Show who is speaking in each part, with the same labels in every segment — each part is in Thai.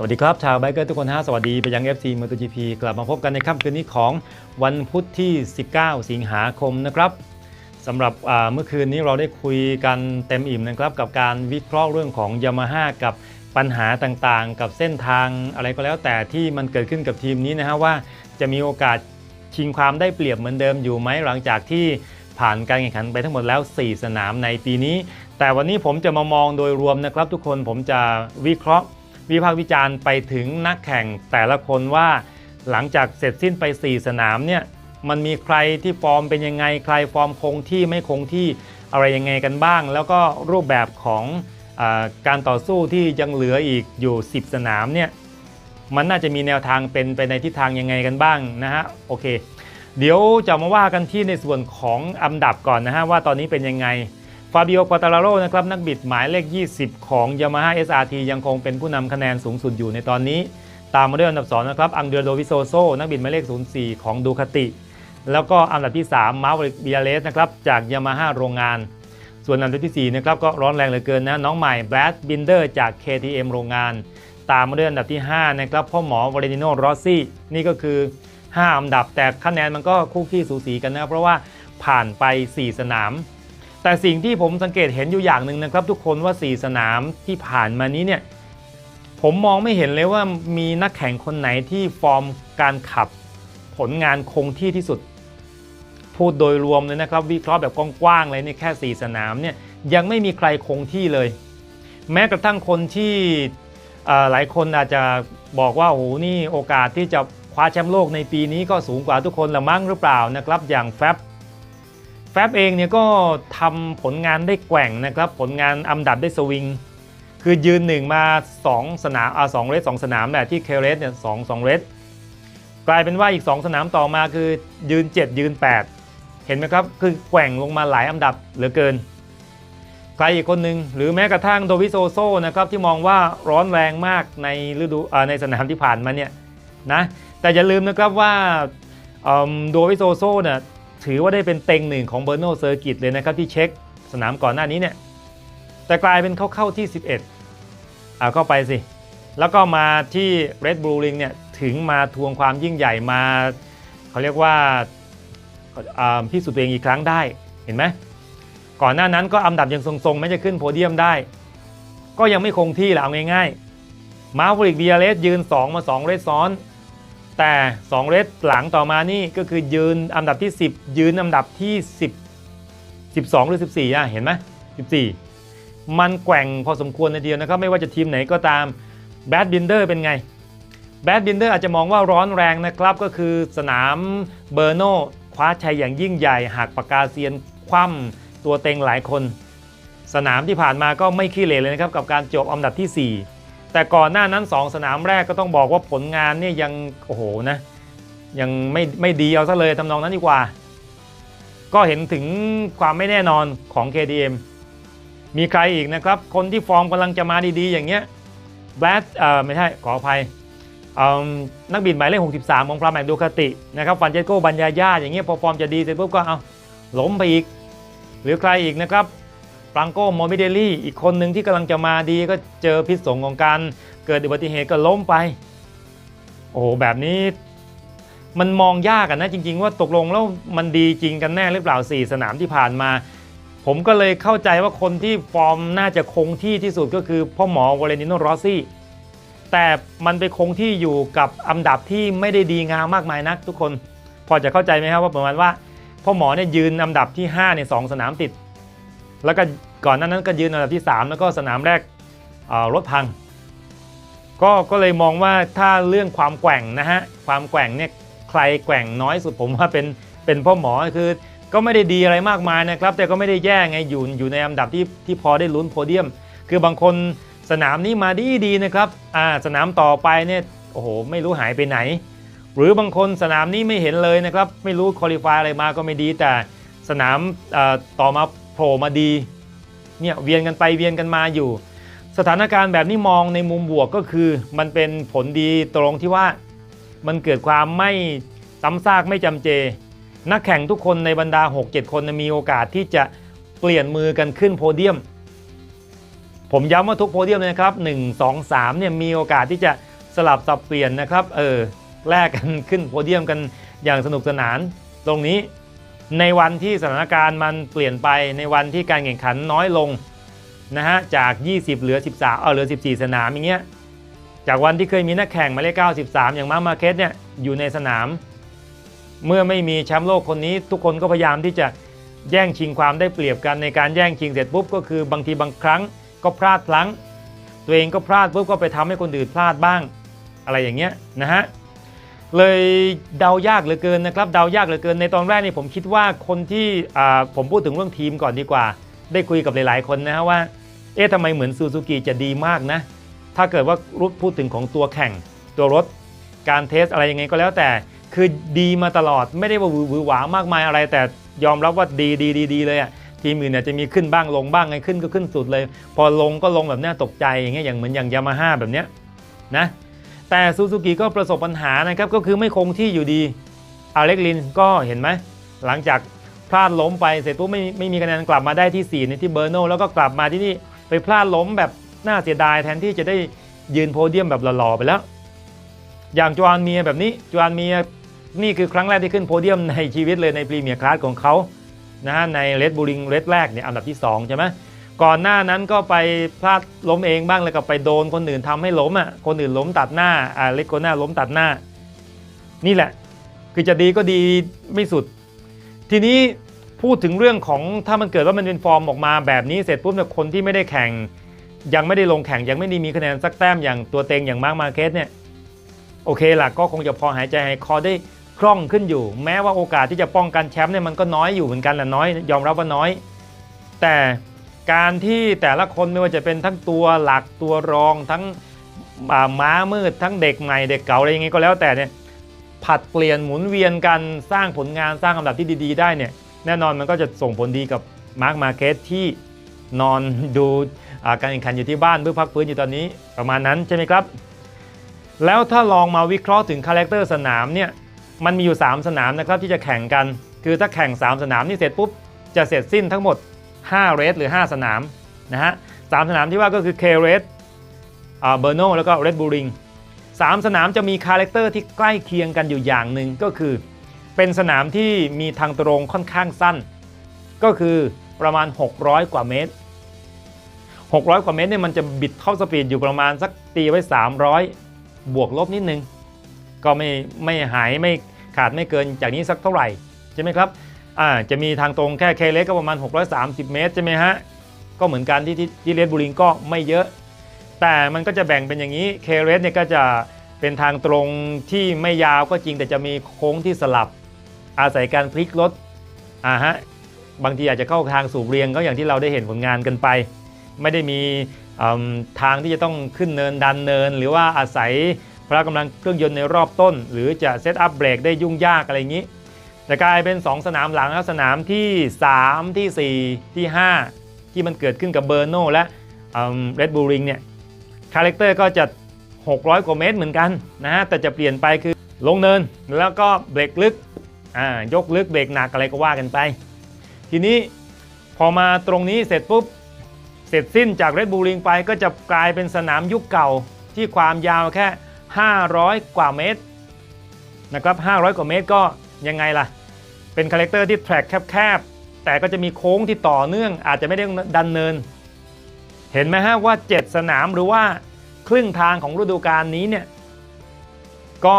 Speaker 1: สวัสดีครับ ชาวไบเกอร์ทุกคนฮะสวัสดีไปยัง FC MotoGP กลับมาพบกันในค่ำคืนนี้ของวันพุธที่ 19 สิงหาคมนะครับสำหรับเมื่อคืนนี้เราได้คุยกันเต็มอิ่มนะครับ กับการวิเคราะห์เรื่องของ Yamaha กับปัญหาต่างๆ กับเส้นทางอะไรก็แล้วแต่ที่มันเกิดขึ้นกับทีมนี้นะฮะว่าจะมีโอกาสชิงความได้เปรียบเหมือนเดิมอยู่ไหมหลังจากที่ผ่านการแข่งขันไปทั้งหมดแล้ว 4 สนามในปีนี้ แต่วันนี้ผมจะมามองโดยรวมนะครับ ทุกคนผมจะวิเคราะห์ วิพากษ์วิจารณ์ไปถึงนักแข่งแต่ละคนว่าหลังจากเสร็จสิ้นไป 4 สนามเนี่ยมันมีใครที่ฟอร์มเป็นยังไงใครฟอร์มคงที่ไม่คงที่อะไรยังไงกันบ้าง แล้วก็รูปแบบของอการต่อสู้ที่ยังเหลืออีกอยู่ 10 สนามเนี่ยมันน่าจะมีแนวทางเป็นไปในทิศทางยังไงกันบ้างนะฮะโอเค เดี๋ยวจะมาว่ากันที่ในส่วนของอันดับก่อนนะฮะว่าตอนนี้เป็นยังไง ฟาบิโอควาตาลาโรนะครับนักบิดหมายเลข 20 ของ Yamaha SRT ยังคงเป็นผู้นำคะแนนสูงสุดอยู่ในตอนนี้ ตามมาด้วยอันดับ 2 นะครับ อังเดรโดวิโซโซ นักบิดหมายเลข 04 ของดูคาติ แล้วก็อันดับที่ 3 มาร์วิกบิอาเลสนะครับจาก Yamaha โรงงาน ส่วนอันดับทีสี่ 4 นะครับก็ร้อนแรงเหลือเกินนะน้องใหม่แบรดบินเดอร์จาก KTM โรงงาน ตามมาด้วยอันดับที่5นะครับพ่อหมอวาเลนติโนรอสซี่นี่ก็คือ 5 อันดับแต่คะแนนมันก็คู่ขี้สูสีกันนะเพราะว่าผ่านไป 4 สนาม แต่สิ่งที่ผมสังเกตเห็นอยู่อย่างหนึ่งนะครับ ทุกคนว่า 4 สนามที่ผ่านมานี้เนี่ยผมมองไม่เห็นเลยว่ามีนักแข่งคนไหนที่ฟอร์มการขับผลงานคงที่ที่สุด พูดโดยรวมเลยนะครับ วิเคราะห์แบบกว้างๆเลยเนี่ยแค่ 4 สนามเนี่ยยังไม่มีใครคงที่เลย แม้กระทั่งคนที่หลายคนอาจจะบอกว่าโอ้โหนี่โอกาสที่จะคว้าแชมป์โลกในปีนี้ก็สูงกว่าทุกคนละมั้งหรือเปล่านะครับ อย่างแฟบ แฟบเองเนี่ยก็ทำผลงานได้แกว่งนะครับ ผลงานอันดับได้สวิง คือยืนหนึ่งมา 2 สนามอ่าสองเรสสองสนามแบบที่เคเรสเนี่ยสองสองเรสกลายเป็นว่าอีก 2 สนามต่อมาคือยืน 7 ยืน 8 เห็นไหมครับ คือแกว่งลงมาหลายอันดับเหลือเกิน ใครอีกคนหนึ่งหรือแม้กระทั่งโดวิโซโซนะครับที่มองว่าร้อนแรงมากในฤดูในสนามที่ผ่านมาเนี่ยนะแต่อย่าลืมนะครับว่าโดวิโซโซเนี่ย ถือว่าได้เป็นเต็งหนึ่งของเบอร์โนเซอร์กิตเลยนะครับที่เช็คสนามก่อนหน้านี้เนี่ย แต่กลายเป็นเขาเข้าที่ 11เอาเข้าไปสิ แล้วก็มาที่ Red Bull Ring เนี่ยถึงมาทวงความยิ่งใหญ่มา เขาเรียกว่าอ่าพิสูจน์ตัวเองอีกครั้งได้เห็นไหมก่อนหน้านั้นก็อันดับยังทรงๆไม่จะขึ้นโพเดียมได้ ก็ยังไม่คงที่แหละเอาง่ายๆมาฟริกเบียเลสยืน 2 มา2เรสซ้อน แต่2เรสหลังต่อมานี่ก็คือยืนอันดับที่ 10 ยืนอันดับที่ 10 12 หรือ 14อะเห็นไหม14 มันแกว่งพอสมควรในเดียวนะครับไม่ว่าจะทีมไหนก็ตามแบดบินเดอร์เป็นไงแบดบินเดอร์อาจจะมองว่าร้อนแรงนะครับ ก็คือสนามเบอร์โนคว้าชัยอย่างยิ่งใหญ่หักปากกาเซียนคว่ำตัวเต็งหลายคน สนามที่ผ่านมาก็ไม่ขี้เหร่เลยนะครับกับการจบอันดับที่ 4 แต่ก่อนหน้านั้น 2 สนามแรกก็ต้องบอกว่าผลงานเนี่ยยังโอ้โหนะยังไม่ไม่ดีเอาซะเลยทำนองนั้นดีกว่า ก็เห็นถึงความไม่แน่นอนของ KDM มีใครอีกนะครับ คนที่ฟอร์มกำลังจะมาดีๆ อย่างเงี้ยแบทเอ่อไม่ใช่ขออภัยนักบินหมายเลข 63 ของพราแมกดูคาตินะครับฟันเจโกบัญญาญาอย่างเงี้ยพอฟอร์มจะดีเสร็จปุ๊บก็เอาล้มไปอีก หรือใครอีกนะครับ ฟรังโกโมบิเดลี่อีกคนหนึ่งที่กำลังจะมาดีก็เจอพิษสงของการเกิดอุบัติเหตุก็ล้มไป โอ้โหแบบนี้มันมองยากกันนะจริง ๆ ว่าตกลงแล้วมันดีจริงกันแน่หรือเปล่า 4 สนามที่ผ่านมา ผมก็เลยเข้าใจว่าคนที่ฟอร์มน่าจะคงที่ที่สุดก็คือพ่อหมอวาเลนิโนรอสซี่แต่มันไปคงที่อยู่กับอันดับที่ไม่ได้ดีงามมากมายนักทุกคน พอจะเข้าใจไหมครับว่าประมาณว่าพ่อหมอเนี่ยยืนอันดับที่5ในสองสนามติด แล้วก็ก่อนหน้านั้นก็ยืนอันดับที่ 3 แล้วก็สนามแรกรถพัง ก็ก็เลยมองว่าถ้าเรื่องความแกว่งนะฮะความแกว่งเนี่ยใครแกว่งน้อยสุดผมว่าเป็นเป็นพ่อหมอคือก็ไม่ได้ดีอะไรมากมายนะครับ แต่ก็ไม่ได้แย่ไงอยู่อยู่ในอันดับที่ที่พอได้ลุ้นโพเดียม คือบางคนสนามนี้มาดีดีนะครับอ่าสนามต่อไปเนี่ยโอ้โหไม่รู้หายไปไหน หรือบางคนสนามนี้ไม่เห็นเลยนะครับ ไม่รู้คอลิฟายอะไรมาก็ไม่ดีแต่สนามต่อมา ผล่มาดีเนี่ยเวียนกันไปเวียนกันมาอยู่ สถานการณ์แบบนี้มองในมุมบวกก็คือ มันเป็นผลดีตรงที่ว่ามันเกิดความไม่ซ้ำซากไม่จำเจ นักแข่งทุกคนในบรรดา 6-7 คนมีโอกาสที่จะเปลี่ยนมือกันขึ้นโพเดียม ผมย้ำว่าทุกโพเดียมเลยนะครับ 1 2 3เนี่ยมีโอกาสที่จะสลับสับเปลี่ยนนะครับ เออแลกกันขึ้นโพเดียมกันอย่างสนุกสนานตรงนี้ ในวันที่สถานการณ์มันเปลี่ยนไปในวันที่การแข่งขันน้อยลงนะฮะจาก 20 เหลือ 13 เออเหลือ 14 สนามอย่างเงี้ยจากวันที่เคยมีนักแข่งมาเลข93 อย่างมาร์มาร์เก็ตเนี่ยอยู่ในสนาม เมื่อไม่มีแชมป์โลกคนนี้ ทุกคนก็พยายามที่จะแย่งชิงความได้เปรียบกันในการแย่งชิงเสร็จปุ๊บก็คือบางทีบางครั้งก็พลาดพลั้ง ตัวเองก็พลาดปุ๊บก็ไปทำให้คนอื่นพลาดบ้าง อะไรอย่างเงี้ยนะฮะ เลยเดายากเหลือเกินนะครับเดายากเหลือเกินในตอนแรกนี่ผมคิดว่าคนที่ผมพูดถึงเรื่องทีมก่อนดีกว่า ได้คุยกับหลาย ๆ คนนะฮะว่า เอ๊ะทำไมเหมือนซูซูกิจะดีมากนะ ถ้าเกิดว่ารู้พูดถึงของตัวแข่ง ตัวรถการเทสอะไรยังไงก็แล้วแต่ คือดีมาตลอดไม่ได้ว่าหวือหวามากมายอะไร แต่ยอมรับว่าดีดีดีดีเลยอะทีมอื่นเนี่ยจะมีขึ้นบ้างลงบ้างไงขึ้นก็ขึ้นสุดเลย พอลงก็ลงแบบน่าตกใจอย่างเงี้ยอย่างเหมือนอย่างยามาฮ่าแบบเนี้ยนะ แต่ซูซูกิก็ประสบปัญหานะครับก็คือไม่คงที่อยู่ดีอาเล็กลินก็เห็นไหมหลังจากพลาดล้มไปเสร็จปุ๊บไม่ไม่มีคะแนนกลับมาได้ที่ 4 ในที่เบอร์โนแล้วก็กลับมาที่นี่ไปพลาดล้มแบบน่าเสียดายแทนที่จะได้ยืนโพเดียมแบบหล่อๆไปแล้ว อย่างจวานเมียแบบนี้จวานเมียนี่คือครั้งแรกที่ขึ้นโพเดียมในชีวิตเลยในพรีเมียร์คลาสของเขานะฮะในเลดบูริงเลดแรกเนี่ยอันดับที่ 2 ใช่ไหม ก่อนหน้านั้นก็ไปพลาดล้มเองบ้างแล้วก็ไปโดนคนอื่นทำให้ล้มอะคนอื่นล้มตัดหน้าอ่าเลโกน่าล้มตัดหน้า นี่แหละ คือจะดีก็ดีไม่สุด ทีนี้พูดถึงเรื่องของถ้ามันเกิดว่ามันเป็นฟอร์มออกมาแบบนี้เสร็จปุ๊บเนี่ยคนที่ไม่ได้แข่ง ยังไม่ได้ลงแข่งยังไม่ได้มีคะแนนสักแต้มอย่างตัวเต็งอย่างมาร์คมาเก็ตเนี่ยโอเคล่ะก็คงจะพอหายใจหายคอได้คล่องขึ้นอยู่ แม้ว่าโอกาสที่จะป้องกันแชมป์เนี่ยมันก็น้อยอยู่เหมือนกันแหละน้อย ยอมรับว่าน้อย แต่ การที่แต่ละคนไม่ว่าจะเป็นทั้งตัวหลักตัวรองทั้งม้ามืดทั้งเด็กใหม่เด็กเก่าอะไรยังไงก็แล้วแต่เนี่ยผัดเปลี่ยนหมุนเวียนกันสร้างผลงานสร้างอันดับที่ดี ๆ ได้เนี่ยแน่นอนมันก็จะส่งผลดีกับมาร์คมาเก็ตที่นอนดูการแข่งขันอยู่ที่บ้านเพื่อพักฟื้นอยู่ตอนนี้ประมาณนั้นใช่ไหมครับ แล้วถ้าลองมาวิเคราะห์ถึงคาแรคเตอร์สนามเนี่ยมันมีอยู่ 3 สนามนะครับที่จะแข่งกัน คือถ้าแข่ง 3 สนามนี่เสร็จปุ๊บจะเสร็จสิ้นทั้งหมด 5เรสหรือ 5 สนามนะฮะสามสนามที่ว่าก็คือ K เรสเบอร์โนแล้วก็เรดบูริงสามสนามจะมีคาแรคเตอร์ที่ใกล้เคียงกันอยู่อย่างหนึ่งก็คือ เป็นสนามที่มีทางตรงค่อนข้างสั้น ก็คือประมาณ 600 กว่าเมตร 600 กว่าเมตรเนี่ยมันจะบิดเข้าสปีดอยู่ประมาณสักตีไว้ 300 บวกลบนิดนึง ก็ไม่ไม่หายไม่ขาดไม่เกินจากนี้สักเท่าไหร่ ใช่ไหมครับ อ่าจะมีทางตรงแค่เคเลสก็ประมาณ 630 เมตรใช่ไหมฮะ ก็เหมือนกันที่ที่ที่เลสบูริงก็ไม่เยอะ แต่มันก็จะแบ่งเป็นอย่างนี้เคเลสเนี่ยก็จะเป็นทางตรงที่ไม่ยาวก็จริงแต่จะมีโค้งที่สลับ อาศัยการพลิกรถอ่าฮะบางทีอาจจะเข้าทางสูบเรียงก็อย่างที่เราได้เห็นผลงานกันไป ไม่ได้มีทางที่จะต้องขึ้นเนินดันเนิน หรือว่าอาศัยพละกำลังเครื่องยนต์ในรอบต้น หรือจะเซตอัพเบรกได้ยุ่งยากอะไรอย่างนี้ แต่กลายเป็น 2 สนามหลังแล้วสนามที่ 3 ที่ 4 ที่ 5 ที่มันเกิดขึ้นกับเบอร์โนและเรดบูริงเนี่ยคาแรคเตอร์ก็จะ 600 กว่าเมตรเหมือนกันนะฮะแต่จะเปลี่ยนไปคือลงเนินแล้วก็เบรกลึกอ่ายกลึกเบรกหนักอะไรก็ว่ากันไป ทีนี้พอมาตรงนี้เสร็จปุ๊บ เสร็จสิ้นจากเรดบูริงไปก็จะกลายเป็นสนามยุคเก่าที่ความยาวแค่ 500 กว่าเมตรนะครับ500 กว่าเมตรก็ ยังไงล่ะ เป็นคาแรคเตอร์ที่แทร็กแคบๆ แต่ก็จะมีโค้งที่ต่อเนื่อง อาจจะไม่ได้ดันเนิน เห็นไหมฮะว่า 7 สนามหรือว่าครึ่งทางของฤดูกาลนี้เนี่ย ก็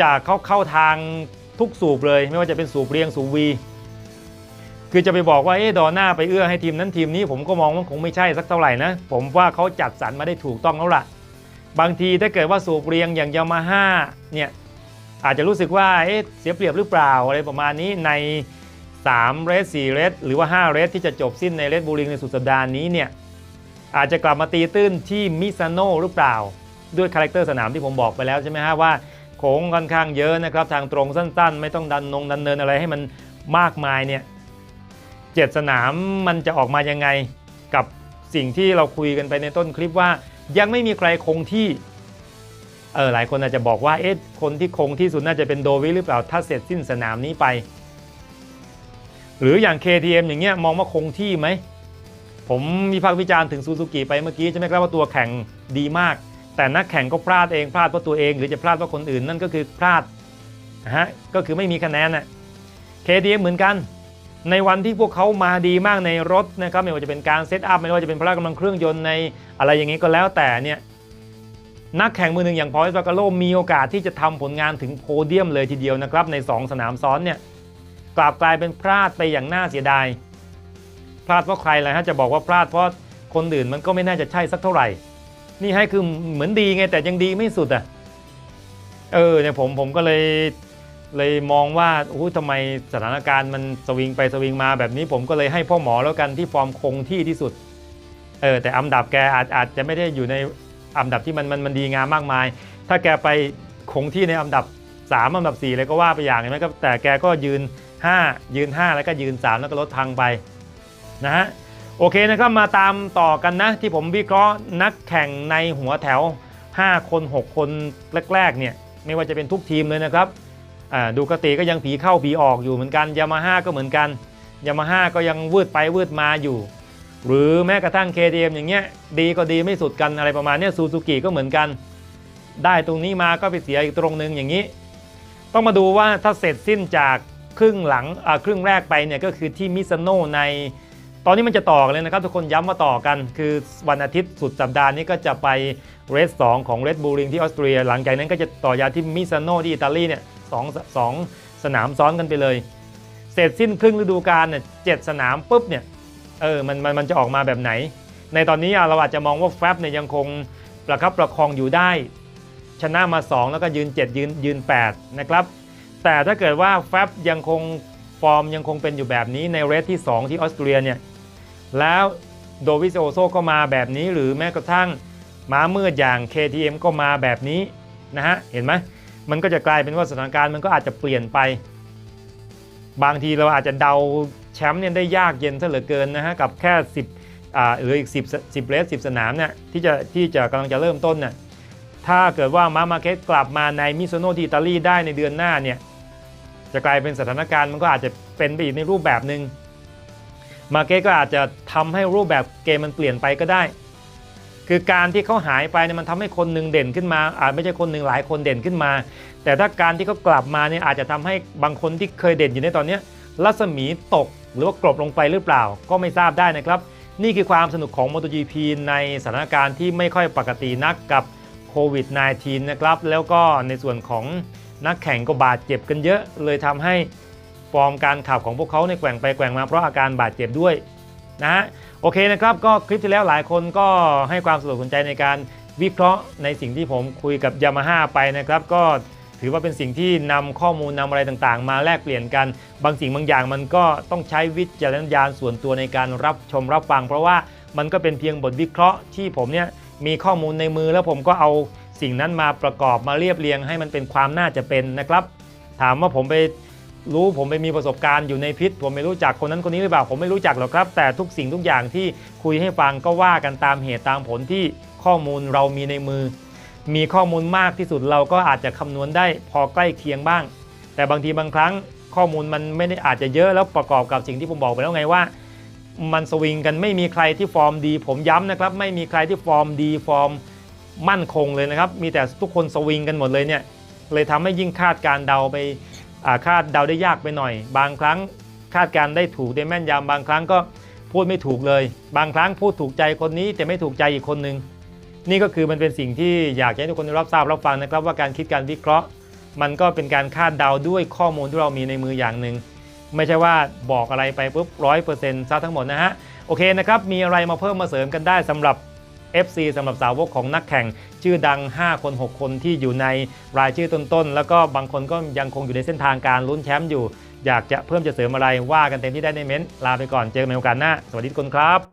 Speaker 1: จะเข้าเข้าทางทุกสูบเลย ไม่ว่าจะเป็นสูบเรียงสูบวี คือจะไปบอกว่าเอ๊ดอหน้าไปเอื้อให้ทีมนั้นทีมนี้ผมก็มองว่าคงไม่ใช่สักเท่าไหร่นะ ผมว่าเขาจัดสรรมาได้ถูกต้องแล้วล่ะ บางทีถ้าเกิดว่าสูบเรียงอย่างยามาฮ่าเนี่ย อาจจะรู้สึกว่าเอ๊ะเสียเปรียบหรือเปล่าอะไรประมาณนี้ใน3เรส4เรสหรือว่า 5 เรสที่จะจบสิ้นในเรสบูริงในสุดสัปดาห์นี้เนี่ยอาจจะกลับมาตีตื้นที่มิซานโนหรือเปล่า ด้วยคาแรคเตอร์สนามที่ผมบอกไปแล้วใช่ไหมฮะว่าโค้งค่อนข้างเยอะนะครับ ทางตรงสั้นๆ ไม่ต้องดันนงดันเนินอะไรให้มันมากมายเนี่ยเจ็ดสนามมันจะออกมายังไงกับสิ่งที่เราคุยกันไปในต้นคลิปว่า ยังไม่มีใครคงที่ เออหลายคนอาจจะบอกว่าเอ๊ะคนที่คงที่สุดน่าจะเป็นโดวิหรือเปล่าถ้าเสร็จสิ้นสนามนี้ไป หรืออย่าง KTM อย่างเงี้ยมองว่าคงที่ไหม ผมมีพากวิจารณ์ถึงซูซูกิไปเมื่อกี้ใช่ไหมครับว่าตัวแข่งดีมาก แต่นักแข่งก็พลาดเองพลาดเพราะตัวเอง หรือจะพลาดเพราะคนอื่นนั่นก็คือพลาดนะฮะก็คือไม่มีคะแนนน่ะ KTM เหมือนกัน ในวันที่พวกเขามาดีมากในรถนะครับไม่ว่าจะเป็นการเซตอัพไม่ว่าจะเป็นพละกำลังเครื่องยนต์ในอะไรอย่างนี้ก็แล้วแต่เนี่ย นักแข่งมือหนึ่งอย่างพอสปาการโลมีโอกาสที่จะทำผลงานถึงโพเดียมเลยทีเดียวนะครับ ใน 2 สนามซ้อนเนี่ยกลับกลายเป็นพลาดไปอย่างน่าเสียดาย พลาดเพราะใครเล่ะฮะจะบอกว่าพลาดเพราะคนอื่นมันก็ไม่น่าจะใช่สักเท่าไหร่ นี่ให้คือเหมือนดีไงแต่ยังดีไม่สุดอะเออเนี่ยผมผมก็เลยเลยมองว่าโอ้ยทำไมสถานการณ์มันสวิงไปสวิงมาแบบนี้ผมก็เลยให้พ่อหมอแล้วกันที่ฟอร์มคงที่ที่สุดเออแต่อันดับแกอาจอาจจะไม่ได้อยู่ใน อันดับที่มันมันมันดีงามมากมาย ถ้าแกไปคงที่ในอันดับ 3 อันดับ4เลยก็ว่าไปอย่างเห็นไหมครับแต่แกก็ยืน 5 ยืน 5 แล้วก็ยืน 3 แล้วก็ลดทางไปนะฮะโอเคนะครับมาตามต่อกันนะที่ผมวิเคราะห์นักแข่งในหัวแถว 5 คน 6 คนแรกๆเนี่ยไม่ว่าจะเป็นทุกทีมเลยนะครับอ่าดูกติก็ยังผีเข้าผีออกอยู่เหมือนกันยามาฮ่าก็เหมือนกันยามาฮ่าก็ยังวืดไปวืดมาอยู่ หรือแม้กระทั่ง KTM อย่างเงี้ยดีก็ดีไม่สุดกันอะไรประมาณนี้ซูซูกิก็เหมือนกัน ได้ตรงนี้มาก็ไปเสียอีกตรงนึงอย่างนี้ ต้องมาดูว่าถ้าเสร็จสิ้นจากครึ่งหลังอ่าครึ่งแรกไปเนี่ยก็คือที่มิซาโนใน ตอนนี้มันจะต่อกันเลยนะครับ ทุกคนย้ำมาต่อกัน คือวันอาทิตย์สุดสัปดาห์นี้ก็จะไปเรสสของเรดบูริงที่ออสเตรีย หลังจากนั้นก็จะต่อยาที่มิซาโนที่อิตาลีเนี่ยสองสองสนามซ้อนกันไปเลย เสร็จสิ้นครึ่งฤดูกาลเนี่ยเจ็ดสนามปุ๊บเนี่ย เออมันมันมันจะออกมาแบบไหน ในตอนนี้เราอาจจะมองว่าแฟบเนี่ยยังคงประคับประคองอยู่ได้ ชนะมา 2 แล้วก็ยืน 7 ยืนยืน 8 นะครับ แต่ถ้าเกิดว่าแฟบยังคงฟอร์มยังคงเป็นอยู่แบบนี้ในเรสที่ 2 ที่ออสเตรียเนี่ยแล้วโดวิสโอโซก็มาแบบนี้หรือแม้กระทั่งม้ามืดอย่าง KTM ก็มาแบบนี้นะฮะเห็นไหมมันก็จะกลายเป็นว่าสถานการณ์มันก็อาจจะเปลี่ยนไป บางทีเราอาจจะเดา ชมป์เนี่ยได้ยากเย็นซะเหลือเกินนะฮะกับแค่ 10อ่าหรืออีก 10 10เรส10 สนามเนี่ยที่จะที่จะกำลังจะเริ่มต้นเนี่ยถ้าเกิดว่ามาร์มาเก็ตกลับมาในมิโซโนที่อิตาลีได้ในเดือนหน้าเนี่ยจะกลายเป็นสถานการณ์มันก็อาจจะเป็นไปอีกในรูปแบบหนึ่งมาเก็ตก็อาจจะทำให้รูปแบบเกมมันเปลี่ยนไปก็ได้ คือการที่เขาหายไปเนี่ยมันทำให้คนหนึ่งเด่นขึ้นมา อาจไม่ใช่คนหนึ่งหลายคนเด่นขึ้นมา แต่ถ้าการที่เขากลับมาเนี่ยอาจจะทำให้บางคนที่เคยเด่นอยู่ในตอนนี้รัศมีตก หรือว่ากลบลงไปหรือเปล่าก็ไม่ทราบได้นะครับ นี่คือความสนุกของ MotoGP ในสถานการณ์ที่ไม่ค่อยปกตินักกับโควิด -19 นะครับ แล้วก็ในส่วนของนักแข่งก็บาดเจ็บกันเยอะ เลยทำให้ฟอร์มการขับของพวกเขาในแกว่งไปแกว่งมาเพราะอาการบาดเจ็บด้วยนะฮะโอเคนะครับ ก็คลิปที่แล้วหลายคนก็ให้ความสนสนใจในการวิเคราะห์ในสิ่งที่ผมคุยกับยามาฮ่าไปนะครับ ก็ ถือว่าเป็นสิ่งที่นำข้อมูลนำอะไรต่างๆ มาแลกเปลี่ยนกัน บางสิ่งบางอย่างมันก็ต้องใช้วิจารณญาณส่วนตัวในการรับชมรับฟัง เพราะว่ามันก็เป็นเพียงบทวิเคราะห์ที่ผมเนี่ยมีข้อมูลในมือแล้วผมก็เอาสิ่งนั้นมาประกอบมาเรียบเรียงให้มันเป็นความน่าจะเป็นนะครับ ถามว่าผมไปรู้ผมไปมีประสบการณ์อยู่ในพิษ ผมไม่รู้จักคนนั้นคนนี้หรือเปล่าผมไม่รู้จักหรอกครับ แต่ทุกสิ่งทุกอย่างที่คุยให้ฟังก็ว่ากันตามเหตุตามผลที่ข้อมูลเรามีในมือ มีข้อมูลมากที่สุดเราก็อาจจะคำนวณได้พอใกล้เคียงบ้าง แต่บางทีบางครั้งข้อมูลมันไม่ได้อาจจะเยอะแล้วประกอบกับสิ่งที่ผมบอกไปแล้วไงว่า มันสวิงกันไม่มีใครที่ฟอร์มดี ผมย้ำนะครับ ไม่มีใครที่ฟอร์มดีฟอร์มมั่นคงเลยนะครับ มีแต่ทุกคนสวิงกันหมดเลยเนี่ยเลยทำให้ยิ่งคาดการเดาไปคาดเดาได้ยากไปหน่อย บางครั้งคาดการได้ถูกได้แม่นยำบางครั้งก็พูดไม่ถูกเลย บางครั้งพูดถูกใจคนนี้แต่ไม่ถูกใจอีกคนนึง นี่ก็คือมันเป็นสิ่งที่อยากให้ทุกคนรับทราบรับฟังนะครับ ว่าการคิดการวิเคราะห์ มันก็เป็นการคาดเดาด้วยข้อมูลที่เรามีในมืออย่างหนึ่งไม่ใช่ว่าบอกอะไรไปปุ๊บร้อยเปอร์เซ็นต์ซะทั้งหมดนะฮะโอเคนะครับมีอะไรมาเพิ่มมาเสริมกันได้สำหรับ FC สำหรับสาวกของนักแข่ง ชื่อดัง 5 คน 6 คนที่อยู่ในรายชื่อต้นๆ แล้วก็บางคนก็ยังคงอยู่ในเส้นทางการลุ้นแชมป์อยู่ อยากจะเพิ่มจะเสริมอะไรว่ากันเต็มที่ได้ในเม้นต์ลาไปก่อนเจอกันใหม่โอกาสหน้า สวัสดีทุกคนครับ